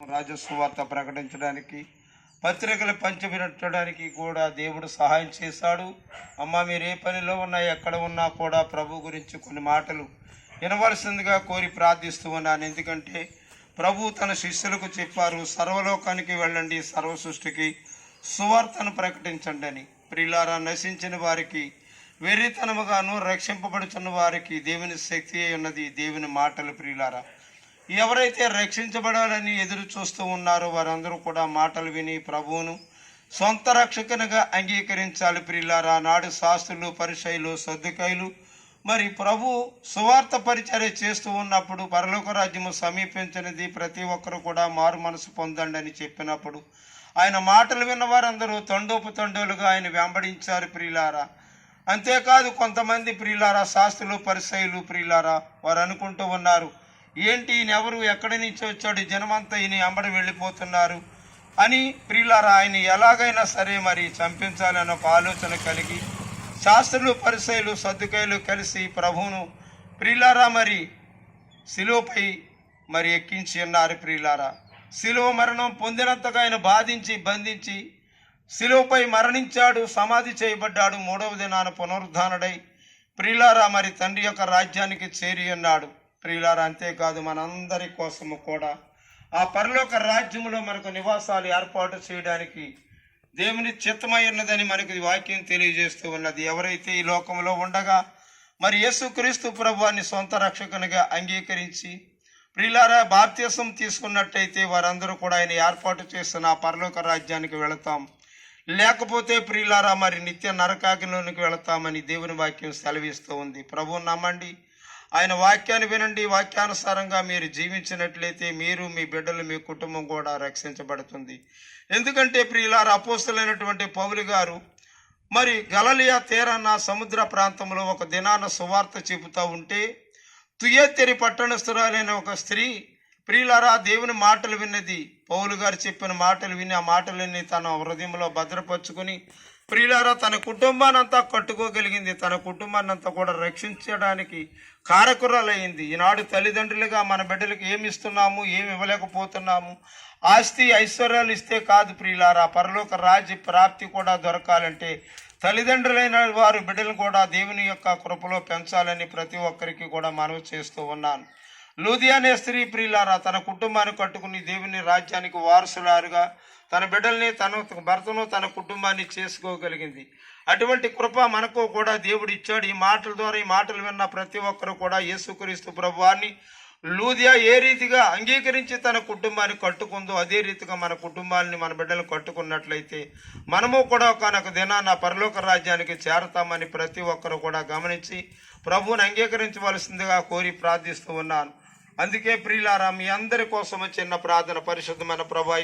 రాజస్వార్త ప్రకటించడానికి పత్రికలు పంచిపెట్టడానికి కూడా దేవుడు సహాయం చేశాడు. అమ్మ మీరు ఏ పనిలో ఉన్నా ఎక్కడ ఉన్నా కూడా ప్రభు గురించి కొన్ని మాటలు వినవలసిందిగా కోరి ప్రార్థిస్తూ ఉన్నాను. ఎందుకంటే ప్రభు తన శిష్యులకు చెప్పారు సర్వలోకానికి వెళ్ళండి సర్వ సృష్టికి సువార్తను ప్రకటించండి అని. ప్రిలారా నశించిన వారికి వెర్రితనముగాను రక్షింపబడుచున్న వారికి దేవుని శక్తి అయి ఉన్నది. దేవుని మాటలు ప్రిలారా ఎవరైతే రక్షించబడాలని ఎదురు చూస్తూ ఉన్నారో వారందరూ కూడా మాటలు విని ప్రభువును సొంత రక్షకునిగా అంగీకరించాలి ప్రిల్లారా నాడు శాస్త్రులు పరిచయులు సర్దుకాయలు మరి ప్రభు సువార్త పరిచర్య చేస్తూ ఉన్నప్పుడు పరలోక రాజ్యము సమీపించినది ప్రతి ఒక్కరు కూడా మారు మనసు పొందండి అని చెప్పినప్పుడు ఆయన మాటలు విన్న వారందరూ తండోపు తండోలుగా ఆయన వెంబడించారు ప్రియులారా. అంతేకాదు కొంతమంది ప్రియులారా శాస్త్రులు పరిసయులు ప్రియులారా వారు అనుకుంటూ ఉన్నారు ఏంటి ఎవరు? ఎక్కడి నుంచి వచ్చాడు? జనమంతా ఈయన అంబడి వెళ్ళిపోతున్నారు అని ప్రియులారా ఆయన ఎలాగైనా సరే మరి చంపించాలని ఒక ఆలోచన కలిగి శాస్త్రులు పరిసయలు సర్దుకాయలు కలిసి ప్రభువును ప్రియులారా మరి శిలువపై మరి ఎక్కించి ఉన్నారు ప్రియులారా. శిలువ మరణం పొందినంతగా ఆయన బాధించి బంధించి శిలువపై మరణించాడు సమాధి చేయబడ్డాడు మూడవ దినాన పునరుద్ధానుడై ప్రియులారా మరి తండ్రి యొక్క రాజ్యానికి చేరి ఉన్నాడు. ప్రియులారా అంతేకాదు మనందరి కోసము కూడా ఆ పరలోక రాజ్యంలో మనకు నివాసాలు ఏర్పాటు చేయడానికి దేవుని చిత్తమై ఉన్నదని మనకి వాక్యం తెలియజేస్తూ ఉన్నది. ఎవరైతే ఈ లోకంలో ఉండగా మరి యేసుక్రీస్తు ప్రభువాన్ని సొంత రక్షకునిగా అంగీకరించి ప్రియులారా బాప్త్యసం తీసుకున్నట్టయితే వారందరూ కూడా ఆయన ఏర్పాటు చేస్తున్న ఆ పరలోక రాజ్యానికి వెళతాం. లేకపోతే ప్రియులారా మరి నిత్య నరకాగ్నిలోనికి వెళతామని దేవుని వాక్యం సెలవిస్తూ ఉంది. ప్రభువు నమ్మండి. ఆయన వాక్యాన్ని వినండి. వాక్యానుసారంగా మీరు జీవించినట్లయితే మీరు మీ బిడ్డలు మీ కుటుంబం కూడా రక్షించబడుతుంది. ఎందుకంటే ప్రియులారా అపోస్తులైనటువంటి పౌలు గారు మరి గలలియా తీరాన సముద్ర ప్రాంతంలో ఒక దినాన సువార్త చెబుతూ ఉంటే తుయత్తెరి పట్టణస్థురాలైన ఒక స్త్రీ ప్రియులారా దేవుని మాటలు విన్నది. పౌలు గారు చెప్పిన మాటలు విని ఆ మాటలన్నీ తన హృదయంలో భద్రపరుచుకొని ప్రియులారా తన కుటుంబానంతా కట్టుకోగలిగింది. తన కుటుంబాన్ని అంతా కూడా రక్షించడానికి కారకురాలయ్యింది ఈనాడు తల్లిదండ్రులుగా మన బిడ్డలకు ఏమి ఇస్తున్నాము ఏమి ఇవ్వలేకపోతున్నాము ఆస్తి ఐశ్వర్యాలు ఇస్తే కాదు ప్రియులారా. పరలోక రాజ్య ప్రాప్తి కూడా దొరకాలంటే తల్లిదండ్రులైన వారు బిడ్డలను కూడా దేవుని యొక్క కృపలో పెంచాలని ప్రతి ఒక్కరికి కూడా మనవి చేస్తూ ఉన్నాను. లూధియానే అనే స్త్రీ ప్రియులారా తన కుటుంబాన్ని కట్టుకుని దేవుని రాజ్యానికి వారసులారుగా తన బిడ్డల్ని తన భర్తను తన కుటుంబాన్ని చేసుకోగలిగింది. అటువంటి కృప మనకు కూడా దేవుడు ఇచ్చాడు. ఈ మాటల ద్వారా ఈ మాటలు విన్న ప్రతి ఒక్కరు కూడా యేసుక్రీస్తు ప్రభువాన్ని లూదియా ఏ రీతిగా అంగీకరించి తన కుటుంబాన్ని కట్టుకుందో అదే రీతిగా మన కుటుంబాన్ని మన బిడ్డలు కట్టుకున్నట్లయితే మనము కూడా ఒకనొక దినాన పరలోక రాజ్యానికి చేరతామని ప్రతి ఒక్కరు కూడా గమనించి ప్రభువుని అంగీకరించవలసిందిగా కోరి ప్రార్థిస్తూ ఉన్నాను. అందుకే ప్రియులారా మీ అందరి కోసం చిన్న ప్రార్థన పరిశుద్ధమైన ప్రభా